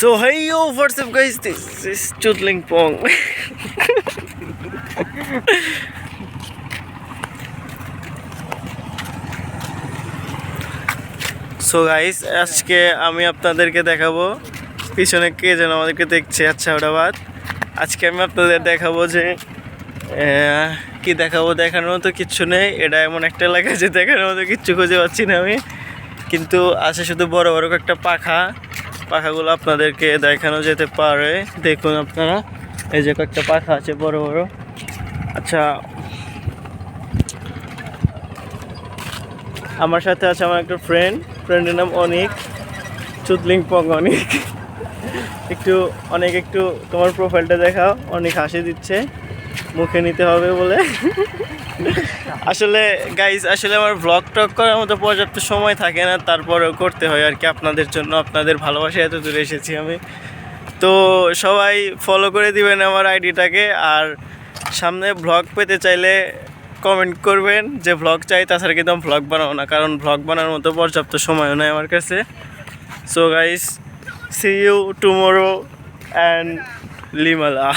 So hey yo, what's up guys? This is Chutling Pong. So guys আজকে আমি আপনাদেরকে দেখাবো পিছনে কে যেন আমাদেরকে দেখছে। আচ্ছা ওটা বাদ। আজকে আমি আপনাদের দেখাবো যে কি দেখাবো দেখানোর মতো কিচ্ছু নেই। এটা এমন একটা এলাকা যে দেখানোর মতো কিচ্ছু খুঁজে পাচ্ছি না আমি। কিন্তু আছে শুধু বড় বড় একটা পাখা। পাখাগুলো আপনাদেরকে দেখানো যেতে পারে। দেখুন আপনারা, এই যে কয়েকটা পাখা আছে বড় বড়। আচ্ছা আমার সাথে আছে আমার একটা ফ্রেন্ড ফ্রেন্ডের নাম অনিক চুদলিং পং অনিক। একটু অনেক, একটু তোমার প্রোফাইলটা দেখাও, অনেক হাসি দিচ্ছে। মুখে নিতে হবে বলে। আসলে গাইজ আসলে আমার ব্লগ টক করার মতো পর্যাপ্ত সময় থাকে না, তারপরেও করতে হয় আর কি আপনাদের জন্য, আপনাদের ভালোবাসা এত দূরে এসেছি আমি। তো সবাই ফলো করে দিবেন আমার আইডিটাকে, আর সামনে ব্লগ পেতে চাইলে কমেন্ট করবেন যে ব্লগ চাই, তাছাড়া কিন্তু আমি ব্লগ বানাবো না, কারণ ব্লগ বানানোর মতো পর্যাপ্ত সময়ও নেই আমার কাছে। So guys see you tomorrow and লিমালা